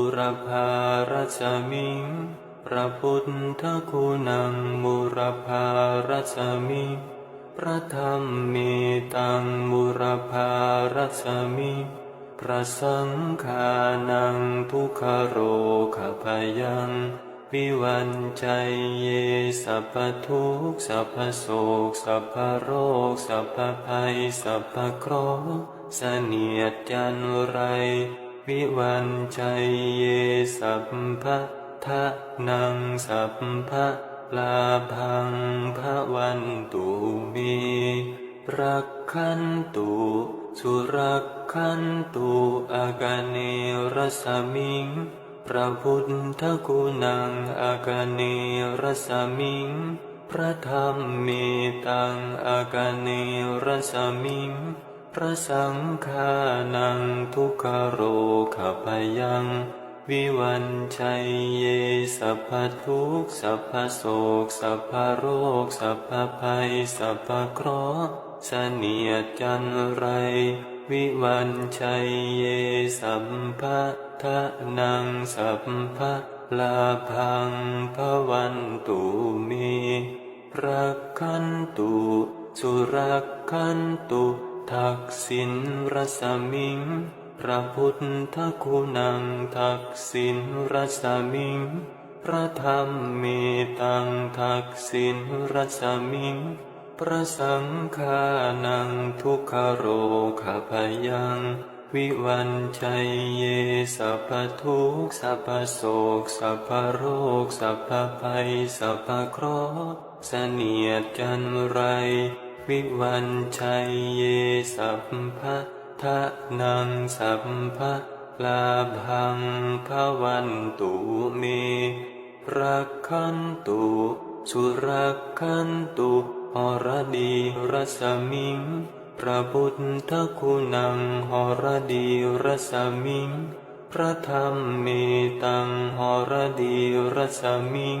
บุรพารชมิงพระพุทธคุณังบุรพารชมิงพระธรรมมีตังบุรพารชมิงพระสังฆานังทุกขโรขพยังวิวันใจเยสัพพทุกสัพพโศกสัพพโรคสัพพภัยสัพพเคราะห์เสนียดจันไร วิวันใจเยสัพพะทะนังสัพพะลาพังพระวันตุมีรักขันตุสุรักขันตุอากาเนรสมิงพระพุทธคุณังอากาเนรสมิง พระธรรมเมตังอากาเนรสมิง พระสังฆานังทุกขโรขพยัง วิวันชัยเยสัพพทุกสัพพโศกสัพพโรคสัพพภัยสัพพเคราะห์เสนียดจันไร วิวันชัยเยสัมภะทะนังสัพพะลาพังพวันตุมีรักขันตุสุรักขันตุ ทักษิณรสมิง พระพุทธคุณังทักษิณรสมิง พระธรรมเมตังทักษิณรสมิง พระสังฆานังทุกขโรขพยังวิวันชัยเยสัพพทุกสัพพโศกสัพพโรคสัพพภัยสัพพเคราะห์เสนียดจันไร วิวันชัยเยสัพพะทะนังสัพพะลาพังพระวันตุเมรักขันตุสุรักขันตุหรดีรสมิงพระพุทธคุณังหรดีรสมิง พระธรรมเมตังหรดีรสมิง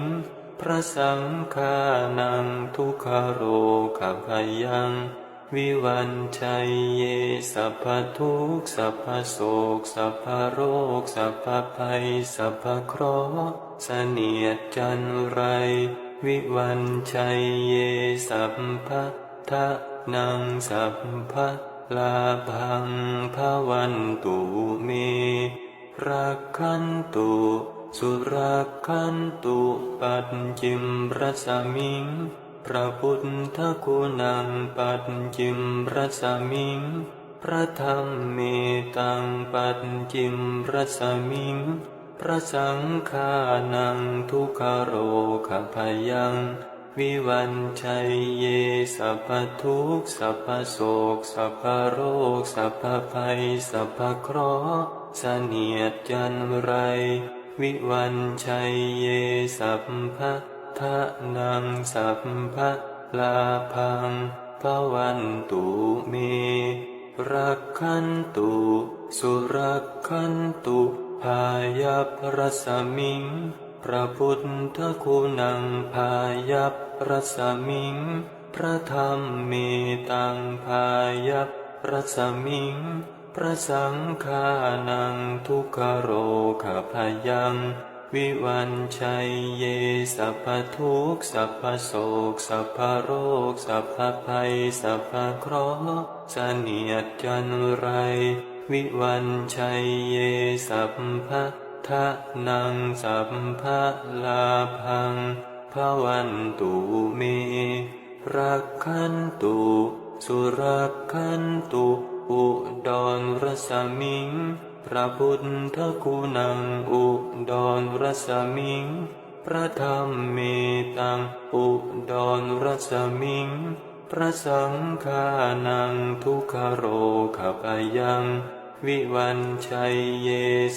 ระสังฆานังทุกขโรขพยัง วิวันชัยเยสัพพทุกสัพพโศกสัพพโรคสัพพภัยสัพพเคราะห์เสนียดจันไร วิวันชัยเยสัพพะทะนังสัพพะลาพังพระวันตุเมรักขันตุ สุรักขันตุปัจจิมรสมิง พระพุทธคุณังปัจจิมรสมิง พระธรรมเมตังปัจจิมรสมิง พระสังฆานังทุกขโรขพยัง วิวันชัยเยสัพพทุกสัพพโศกสัพพโรคสัพพภัยสัพพเคราะห์เสนียดจันไร วิวันชัยเยสัพพะทะนังสัพพะลาพังพระวันตุเม รักขันตุ สุรักขันตุพายัพรสมิง พระพุทธคุณังพายัพรสมิง พระธรรมเมตังพายัพรสมิง พระสังฆานังทุกขโรขพยัง วิวันชัยเยสัพพทุกสัพพโศกสัพพโรค สัพพภัย สัพพเคราะห์เนียดจันไร วิวันชัยเยสัพพะทะนังสัพพะลาพังพระวันตุเม รักขันตุ สุรักขันตุ อุดรรสมิง พระพุทธคุณัง อุดรรสมิง พระธรรมเมตัง อุดรรสมิง พระสังฆานังทุกขโรขพยัง วิวันชัยเย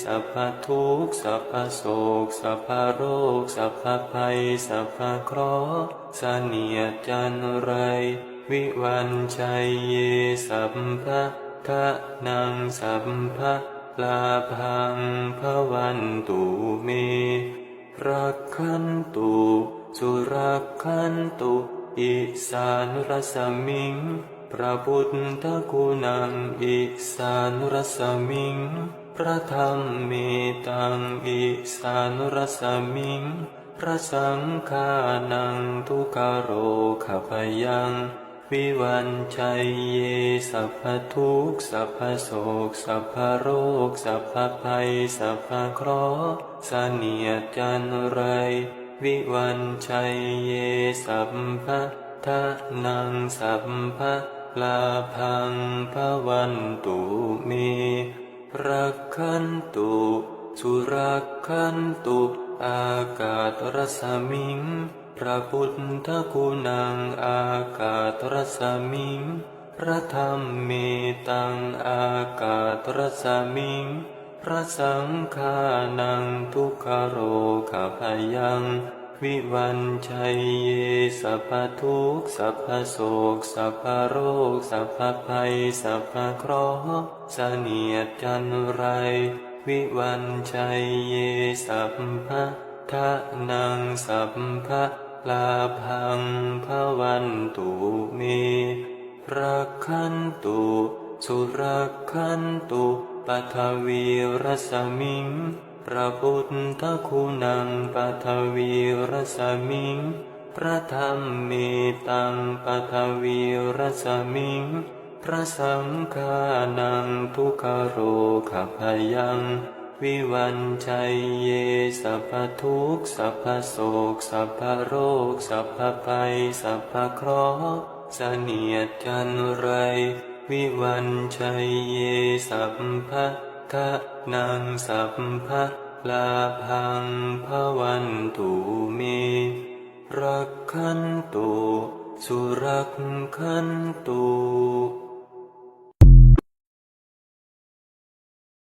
สัพพทุกสัพพโศกสัพพโรคสัพพภัยสัพพเคราะห์เสนียจันไรวิวันชัยเยสัพพะ ทะนังสัพพะลาพังพวันตุเมรักขันตุสุรักขันตุอิสานรสมิง พระพุทธคุณังอิสานรสมิง พระธรรมเมตังอิสานุรสมิง พระสังฆานังทุกโรขพยัง วิวันชัยเยสัพพทุกสัพพโศกสัพพโรคสัพพภัยสัพพเคราะห์เสนียจันไร วิวันชัยเยสัพพะทะนังสัพพะลาพังพวันตุเมรักขันตุสุรักขันตุ อากาศรสมิง พระพุทธคุณังอากาศรสมิง พระธรรมเมตังอากาศรสมิง พระสังฆานังทุกขโรขพยัง วิวันชัยเยสัพพทุกสัพพโศกสัพพโรคสัพพภัยสัพพเคราะห์เสนียดจันไร วิวันชัยเยสัพพะทะนังสัพพะ ลาพังพวันตุเมรักขันตุสุรักขันตุปัทวีรสมิงพระพุทธคุณังปัทวีรสมิงพระธรรมเมตังปัทวีรสมิงพระสังฆานังทุกโรขพยัง วิวันชัยเยสัพพทุกสัพพโศกสัพพโรคสัพพภัยสัพพเคราะห์เสนียดจันไร วิวันชัยเยสัพพะทะนังสัพพะลาพังพวันตุเมรักขันตุสุรักขันตุ